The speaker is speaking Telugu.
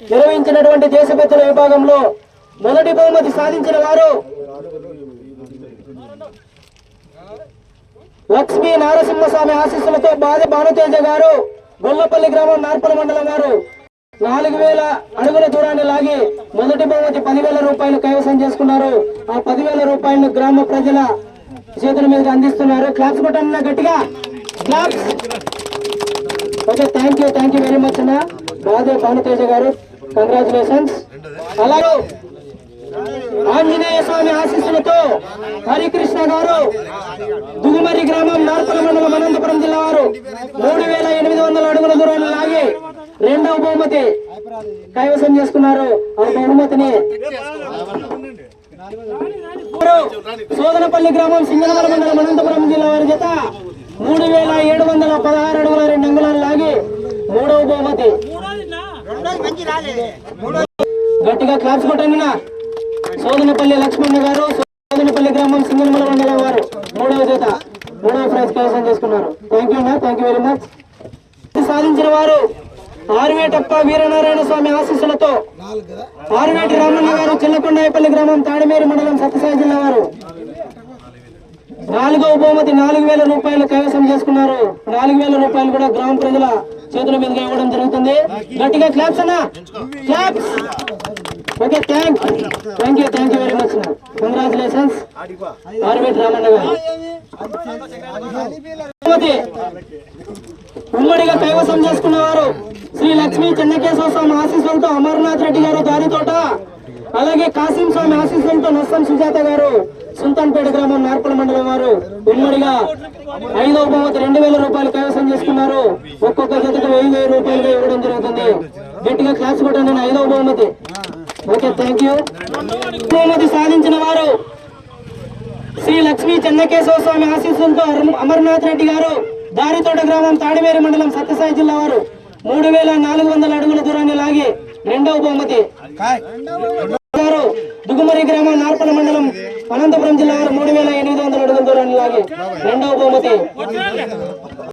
నిర్వహించినటువంటి దేశభక్తుల విభాగంలో మొదటి బహుమతి సాధించిన వారు లక్ష్మీ నారసింహస్వామి ఆశీస్సులతో బాధ భానుతేజ గారు గొల్లపల్లి గ్రామం నార్పల మండలం వారు. నాలుగు వేల అడుగుల దూరాన్ని లాగి మొదటి బహుమతి పదివేల రూపాయలు కైవసం చేసుకున్నారు. ఆ పదివేల రూపాయలను గ్రామ ప్రజల చేతుల మీద అందిస్తున్నారు. క్లాప్స్ కొట్టండి గట్టిగా. Claps. Okay thank you thank you very much అన్నా. బాదే భానుతేజ గారు. కంగ్రాచులేషన్స్ అలాగే ఆంజనేయ స్వామి ఆశీస్సులతో హరికృష్ణ గారు దుగుమరి గ్రామం నార్పల మండలం అనంతపురం జిల్లా వారు మూడు వేల ఎనిమిది వందల అడుగుల దూరాన్ని లాగి రెండవ బహుమతి కైవసం చేసుకున్నారు. ఆ బహుమతిని సోదనపల్లి గ్రామం సింగనమల మండలం అనంతపురం జిల్లా వారి చేత మూడు వేల ఏడు వందల పదహారు అడుగుల రెండు అంగుళాలు లాగి మూడవ బహుమతి. గట్టిగా క్లాప్స్ సోదనపల్లి లక్ష్మణ్ గారు సోదనపల్లి గ్రామం సింగనమల మండలం వారు. మూడవ జత. మూడవ ప్రైజ్ కైవసం చేసుకున్నారు. థ్యాంక్ యూ అన్న థ్యాంక్ యూ వెరీ మచ్ సాధించిన వారు ఆరువేటప్ప వీరనారాయణ స్వామి ఆశీస్సులతో ఆరువేటి రామన్న గారు చిల్లకొండాయపల్లి గ్రామం తాడిమేరు మండలం సత్యసాయి జిల్లా వారు. నాలుగో బహుమతి నాలుగు వేల రూపాయలు కైవసం చేసుకున్నారు. నాలుగు వేల రూపాయలు కూడా గ్రామ ప్రజల చేతుల మీదుగా ఇవ్వడం జరుగుతుంది. గట్టిగా క్లాప్స్ అన్నా. Claps okay thank thank you thank you very much congratulations orbit Ramanna గారు. ఉమ్మడిగా కైవసం చేసుకున్నవారు శ్రీ లక్ష్మీ చెన్నకేశ్వర స్వామి ఆశీస్సులతో అమర్నాథ్ రెడ్డి గారు దారితోట అలాగే కాసిం స్వామి ఆశీస్సులతో నస్సం సుజాత గారు సుల్తాన్పేట గ్రామం నార్పల మండలం వారు ఉమ్మడిగా ఐదవ బహుమతి రెండు వేల రూపాయలు కైవసం చేసుకున్నారు. ఒక్కొక్క జతకు వెయ్యి వెయ్యి రూపాయలుగా ఇవ్వడం జరుగుతుంది. గట్టిగా క్లాస్ కొట్టండి ఐదవ బహుమతి. ఓకే థ్యాంక్ యూ బహుమతి సాధించిన వారు శ్రీ లక్ష్మీ చెన్నకేశవ స్వామి ఆశీస్సులతో అమర్- అమర్నాథ్ రెడ్డి గారు దారితోట గ్రామం తాడివేరి మండలం సత్యసాయి జిల్లా వారు మూడు వేల నాలుగు వందల అడుగుల దూరాన్ని లాగి రెండవ బహుమతి. గారు దుగుమరి గ్రామం అనంతపురం జిల్లా మూడు వేల ఎనిమిది వందల అడుగుల దూరాన్ని లాగి రెండవ బహుమతి.